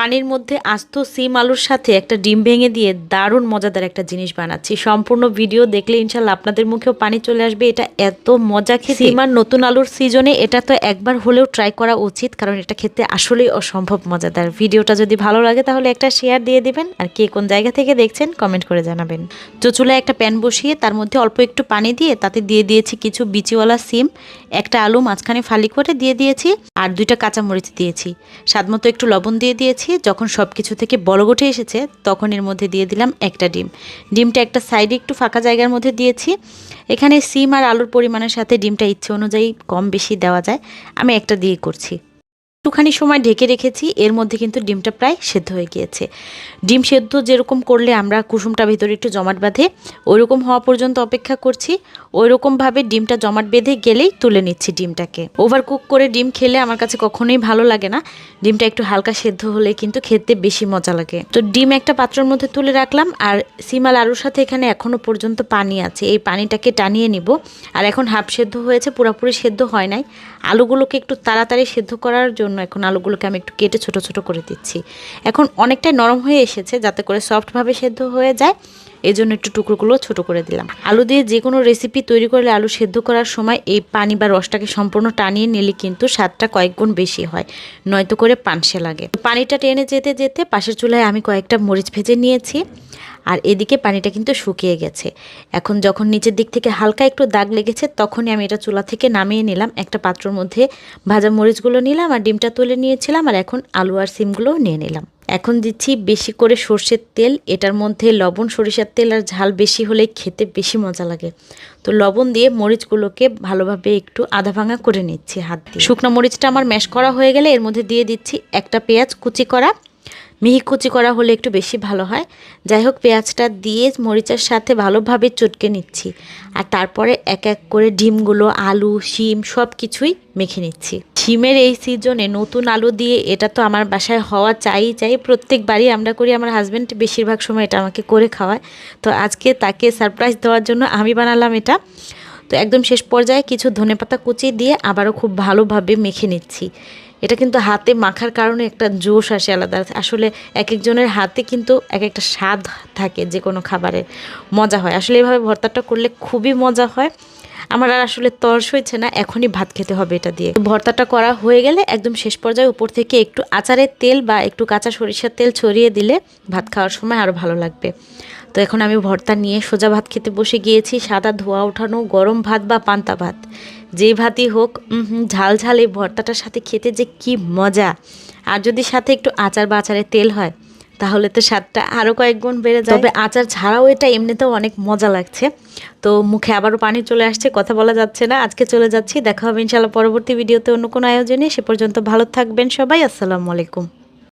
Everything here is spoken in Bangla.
পানির মধ্যে আস্ত সিম আলুর সাথে একটা ডিম ভেঙে দিয়ে দারুণ মজাদার একটা জিনিস বানাচ্ছি। সম্পূর্ণ ভিডিও দেখলে ইনশাল্লাহ আপনাদের মুখেও পানি চলে আসবে। এটা এত মজা খেতে। সিম আর নতুন আলুর সিজনে এটা তো একবার হলেও ট্রাই করা উচিত কারণ এটা খেতে আসলেই অসম্ভব মজাদার। ভিডিওটা যদি ভালো লাগে তাহলে একটা শেয়ার দিয়ে দিবেন। আর কে কোন জায়গা থেকে দেখছেন কমেন্ট করে জানাবেন। তো চুলায় একটা প্যান বসিয়ে তার মধ্যে অল্প একটু পানি দিয়ে তাতে দিয়ে দিয়েছি কিছু বিচিওয়ালা সিম একটা আলু মাঝখানে ফালি করে দিয়ে দিয়েছি আর দুইটা কাঁচামরিচ দিয়েছি। স্বাদমতো একটু লবণ দিয়ে দিয়েছি। যখন সব কিছু থেকে বড় গোটে এসেছে, তখন এর মধ্যে দিয়ে দিলাম একটা ডিম। ডিমটা একটা সাইডে একটু ফাঁকা জায়গার মধ্যে দিয়েছি। এখানে সিম আর আলুর পরিমাণের সাথে ডিমটা ইচ্ছে অনুযায়ী কম বেশি দেওয়া যায়। আমি একটা দিয়ে করছি। একটুখানি সময় ঢেকে রেখেছি, এর মধ্যে কিন্তু ডিমটা প্রায় সেদ্ধ হয়ে গিয়েছে। ডিম সেদ্ধ যেরকম করলে আমরা কুসুমটা ভিতরে একটু জমাট বাঁধে ওইরকম হওয়া পর্যন্ত অপেক্ষা করছি, ওইরকমভাবে ডিমটা জমাট বেঁধে গেলেই তুলে নিচ্ছি ডিমটাকে। ওভার কুক করে ডিম খেলে আমার কাছে কখনোই ভালো লাগে না। ডিমটা একটু হালকা সেদ্ধ হলে কিন্তু খেতে বেশি মজা লাগে। তো ডিম একটা পাত্রের মধ্যে তুলে রাখলাম আর সিমাল আলুর সাথে এখানে এখনও পর্যন্ত পানি আছে। এই পানিটাকে টানিয়ে নিব। আর এখন হাফ সেদ্ধ হয়েছে, পুরোপুরি সেদ্ধ হয় নাই। আলুগুলোকে একটু তাড়াতাড়ি সেদ্ধ করার জন্য এখন আলুগুলোকে আমি একটু কেটে ছোট ছোট করে দিচ্ছি। এখন অনেকটাই নরম হয়ে এসেছে যাতে করে সফটভাবে সেদ্ধ হয়ে যায়। এই জন্য একটু টুকরোগুলো ছোট করে দিলাম। আলু দিয়ে যে কোনো রেসিপি তৈরি করলে আলু সেদ্ধ করার সময় এই পানি বা রসটাকে সম্পূর্ণ টানিয়ে নিলে কিন্তু স্বাদটা কয়েক গুণ বেশি হয়। নয়তো করে পানসে লাগে। পানিটা টেনে যেতে যেতে পাশের চুলায় আমি কয়েকটা মরিচ ভেজে নিয়েছি। আর এদিকে পানিটা কিন্তু শুকিয়ে গেছে। এখন যখন নিচের দিক থেকে হালকা একটু দাগ লেগেছে, তখনই আমি এটা চুলা থেকে নামিয়ে নিলাম। একটা পাত্রর মধ্যে ভাজা মরিচগুলো নিলাম আর ডিমটা তুলে নিয়েছিলাম আর এখন আলু আর সিমগুলোও নিয়ে নিলাম। এখন দিচ্ছি বেশি করে সর্ষের তেল। এটার মধ্যে লবণ, সরিষার তেল আর ঝাল বেশি হলে খেতে বেশি মজা লাগে। তো লবণ দিয়ে মরিচগুলোকে ভালোভাবে একটু আধা ভাঙা করে নিচ্ছি হাত দিয়ে। শুকনো মরিচটা আমার ম্যাশ করা হয়ে গেলে এর মধ্যে দিয়ে দিচ্ছি একটা পেঁয়াজ কুচি করা মিহি কুচি করা হলে একটু বেশি ভালো হয়। যাই হোক, পেঁয়াজটা দিয়ে মরিচের সাথে ভালোভাবে চটকে নিচ্ছি। আর তারপরে এক এক করে ডিমগুলো, আলু, শিম সব কিছুই মেখে নিচ্ছি। শিমের এই সিজনে নতুন আলু দিয়ে এটা তো আমার বাসায় হওয়া চাই চাই, প্রত্যেকবারই আমরা করি। আমার হাজব্যান্ড বেশিরভাগ সময় এটা আমাকে করে খাওয়ায়। তো আজকে তাকে সারপ্রাইজ দেওয়ার জন্য আমি বানালাম এটা। তো একদম শেষ পর্যায়ে কিছু ধনেপাতা কুচি দিয়ে আবারও খুব ভালোভাবে মেখে নিচ্ছি। এটা কিন্তু হাতে মাখার কারণে একটা জোশ আসে আলাদা। আসলে এক একজনের হাতে কিন্তু এক একটা স্বাদ থাকে যে কোনো খাবারের মজা হয়। আসলে এভাবে ভর্তাটা করলে খুবই মজা হয়। আমার আর আসলে তর্স হয়েছে না, এখনই ভাত খেতে হবে এটা দিয়ে। ভর্তাটা করা হয়ে গেলে একদম শেষ পর্যায়ে উপর থেকে একটু আচারের তেল বা একটু কাঁচা সরিষার তেল ছড়িয়ে দিলে ভাত খাওয়ার সময় আরও ভালো লাগবে। তো এখন আমি ভর্তা নিয়ে সোজা ভাত খেতে বসে গিয়েছি। সাদা ধোয়া ওঠানো, গরম ভাত বা পান্তা ভাত। যে ভাতই হোক ঝাল ঝাল এই ভর্তাটার সাথে খেতে যে কি মজা। আর যদি সাথে একটু আচার বা আচারের তেল হয়, তাহলে তো স্বাদটা আরও কয়েক গুণ বেড়ে যাবে আচার ছাড়াও এটা এমনিতেও অনেক মজা লাগছে। তো মুখে আবারও পানি চলে আসছে, কথা বলা যাচ্ছে না। আজকে চলে যাচ্ছি, দেখা হবে ইনশাল্লাহ পরবর্তী ভিডিওতে অন্য কোনো আয়োজনে। সে পর্যন্ত ভালো থাকবেন সবাই, আসসালামু আলাইকুম।